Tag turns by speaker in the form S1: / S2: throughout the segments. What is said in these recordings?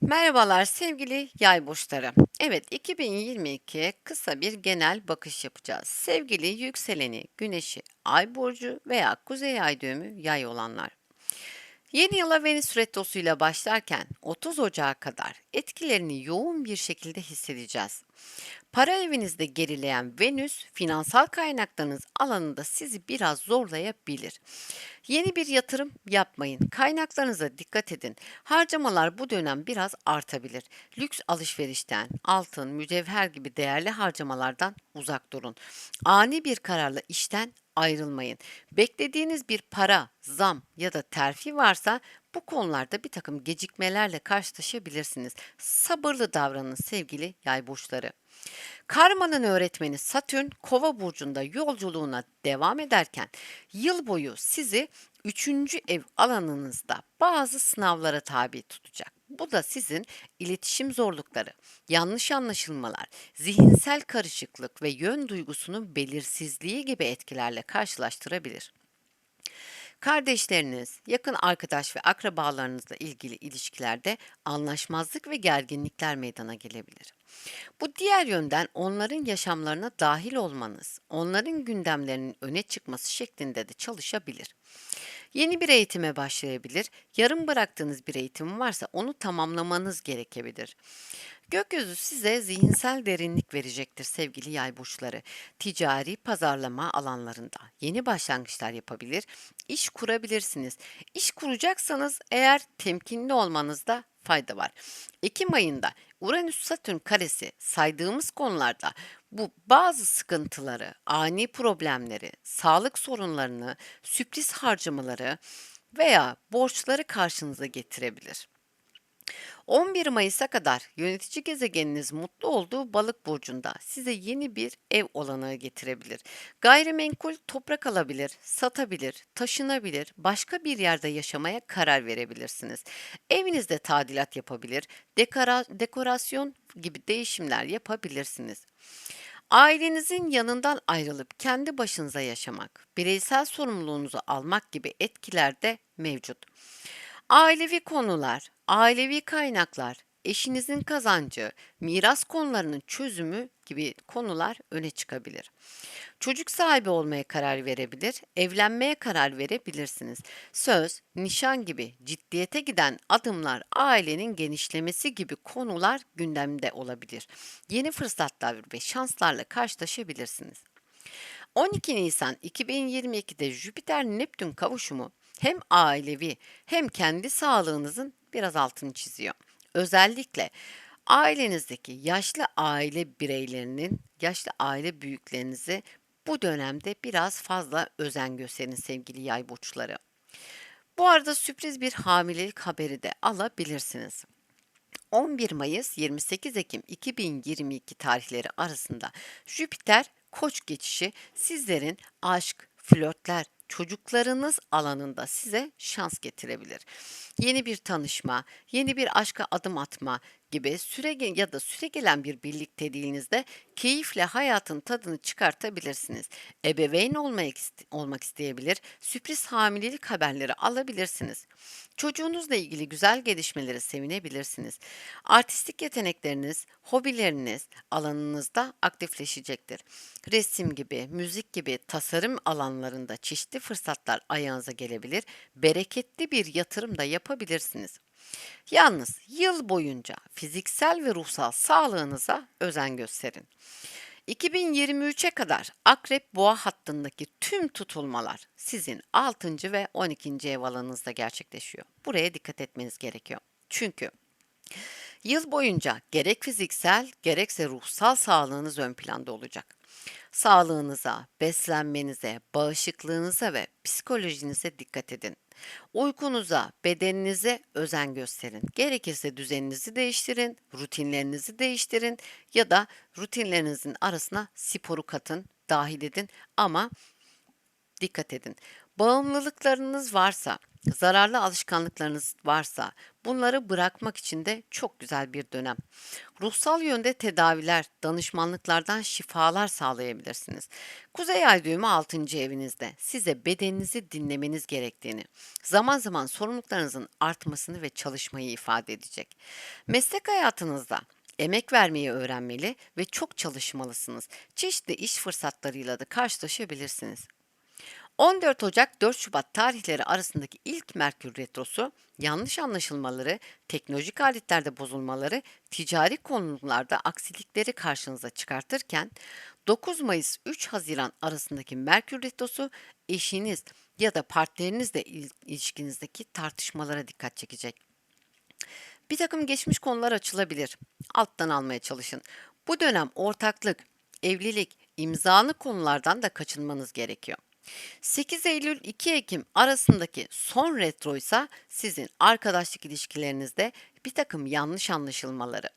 S1: Merhabalar sevgili yay burçları. Evet 2022 kısa bir genel bakış yapacağız. Sevgili yükseleni, güneşi, ay burcu veya kuzey ay düğümü yay olanlar. Yeni yıla Venüs retrosuyla başlarken 30 Ocağı kadar etkilerini yoğun bir şekilde hissedeceğiz. Para evinizde gerileyen Venüs, finansal kaynaklarınız alanında sizi biraz zorlayabilir. Yeni bir yatırım yapmayın. Kaynaklarınıza dikkat edin. Harcamalar bu dönem biraz artabilir. Lüks alışverişten, altın, mücevher gibi değerli harcamalardan uzak durun. Ani bir kararla işten ayrılmayın. Beklediğiniz bir para, zam ya da terfi varsa bu konularda bir takım gecikmelerle karşılaşabilirsiniz. Sabırlı davranın sevgili yay burçları. Karma'nın öğretmeni Satürn Kova burcunda yolculuğuna devam ederken yıl boyu sizi 3. ev alanınızda bazı sınavlara tabi tutacak. Bu da sizin iletişim zorlukları, yanlış anlaşılmalar, zihinsel karışıklık ve yön duygusunun belirsizliği gibi etkilerle karşılaştırabilir. Kardeşleriniz, yakın arkadaş ve akrabalarınızla ilgili ilişkilerde anlaşmazlık ve gerginlikler meydana gelebilir. Bu diğer yönden onların yaşamlarına dahil olmanız, onların gündemlerinin öne çıkması şeklinde de çalışabilir. Yeni bir eğitime başlayabilir, yarım bıraktığınız bir eğitim varsa onu tamamlamanız gerekebilir. Gökyüzü size zihinsel derinlik verecektir sevgili yay burçları. Ticari pazarlama alanlarında yeni başlangıçlar yapabilir, iş kurabilirsiniz. İş kuracaksanız eğer temkinli olmanızda fayda var. Ekim ayında Uranüs-Satürn karesi saydığımız konularda bu bazı sıkıntıları, ani problemleri, sağlık sorunlarını, sürpriz harcamaları veya borçları karşınıza getirebilir. 11 Mayıs'a kadar yönetici gezegeniniz mutlu olduğu balık burcunda size yeni bir ev olanağı getirebilir. Gayrimenkul toprak alabilir, satabilir, taşınabilir, başka bir yerde yaşamaya karar verebilirsiniz. Evinizde tadilat yapabilir, dekora, dekorasyon gibi değişimler yapabilirsiniz. Ailenizin yanından ayrılıp kendi başınıza yaşamak, bireysel sorumluluğunuzu almak gibi etkiler de mevcut. Ailevi konular, ailevi kaynaklar, eşinizin kazancı, miras konularının çözümü gibi konular öne çıkabilir. Çocuk sahibi olmaya karar verebilir, evlenmeye karar verebilirsiniz. Söz, nişan gibi ciddiyete giden adımlar, ailenin genişlemesi gibi konular gündemde olabilir. Yeni fırsatlar ve şanslarla karşılaşabilirsiniz. 12 Nisan 2022'de Jüpiter-Neptün kavuşumu hem ailevi hem kendi sağlığınızın biraz altını çiziyor. Özellikle ailenizdeki yaşlı aile bireylerinin, yaşlı aile büyüklerinizi bu dönemde biraz fazla özen gösterin sevgili yay burçları. Bu arada sürpriz bir hamilelik haberi de alabilirsiniz. 11 Mayıs 28 Ekim 2022 tarihleri arasında Jüpiter Koç geçişi sizlerin aşk, flörtler, çocuklarınız alanında size şans getirebilir. Yeni bir tanışma, yeni bir aşka adım atma gibi süre ya da süre gelen bir birlikteliğinizde keyifle hayatın tadını çıkartabilirsiniz. Ebeveyn olmak, olmak isteyebilir, sürpriz hamilelik haberleri alabilirsiniz. Çocuğunuzla ilgili güzel gelişmeleri sevinebilirsiniz. Artistik yetenekleriniz, hobileriniz alanınızda aktifleşecektir. Resim gibi, müzik gibi tasarım alanlarında çeşitli fırsatlar ayağınıza gelebilir. Bereketli bir yatırım da yapabilirsiniz. Yalnız yıl boyunca fiziksel ve ruhsal sağlığınıza özen gösterin. 2023'e kadar Akrep Boğa hattındaki tüm tutulmalar sizin 6. ve 12. ev alanınızda gerçekleşiyor. Buraya dikkat etmeniz gerekiyor. Çünkü yıl boyunca gerek fiziksel gerekse ruhsal sağlığınız ön planda olacak. Sağlığınıza, beslenmenize, bağışıklığınıza ve psikolojinize dikkat edin. Uykunuza, bedeninize özen gösterin. Gerekirse düzeninizi değiştirin, rutinlerinizi değiştirin ya da rutinlerinizin arasına sporu katın, dahil edin ama dikkat edin. Bağımlılıklarınız varsa, zararlı alışkanlıklarınız varsa bunları bırakmak için de çok güzel bir dönem. Ruhsal yönde tedaviler, danışmanlıklardan şifalar sağlayabilirsiniz. Kuzey Ay düğümü 6. evinizde size bedeninizi dinlemeniz gerektiğini, zaman zaman sorumluluklarınızın artmasını ve çalışmayı ifade edecek. Meslek hayatınızda emek vermeyi öğrenmeli ve çok çalışmalısınız. Çeşitli iş fırsatlarıyla da karşılaşabilirsiniz. 14 Ocak 4 Şubat tarihleri arasındaki ilk Merkür Retrosu, yanlış anlaşılmaları, teknolojik aletlerde bozulmaları, ticari konularda aksilikleri karşınıza çıkartırken, 9 Mayıs 3 Haziran arasındaki Merkür Retrosu, eşiniz ya da partnerinizle il- ilişkinizdeki tartışmalara dikkat çekecek. Bir takım geçmiş konular açılabilir. Alttan almaya çalışın. Bu dönem ortaklık, evlilik, imzalı konulardan da kaçınmanız gerekiyor. 8 Eylül 2 Ekim arasındaki son retro ise sizin arkadaşlık ilişkilerinizde bir takım yanlış anlaşılmaları,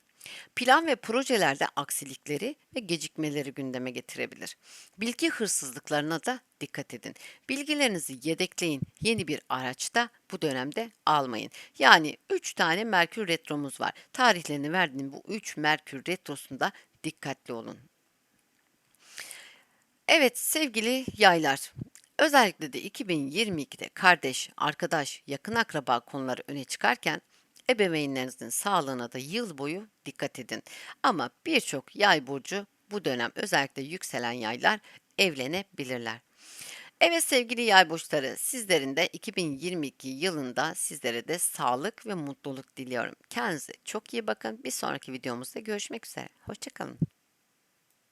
S1: plan ve projelerde aksilikleri ve gecikmeleri gündeme getirebilir. Bilgi hırsızlıklarına da dikkat edin. Bilgilerinizi yedekleyin. Yeni bir araçta bu dönemde almayın. Yani 3 tane Merkür retromuz var. Tarihlerini verdiğim bu 3 Merkür retrosunda dikkatli olun. Evet sevgili yaylar, özellikle de 2022'de kardeş, arkadaş, yakın akraba konuları öne çıkarken ebeveynlerinizin sağlığına da yıl boyu dikkat edin. Ama birçok yay burcu bu dönem özellikle yükselen yaylar evlenebilirler. Evet sevgili yay burçları sizlerin de 2022 yılında sizlere de sağlık ve mutluluk diliyorum. Kendinize çok iyi bakın. Bir sonraki videomuzda görüşmek üzere. Hoşçakalın.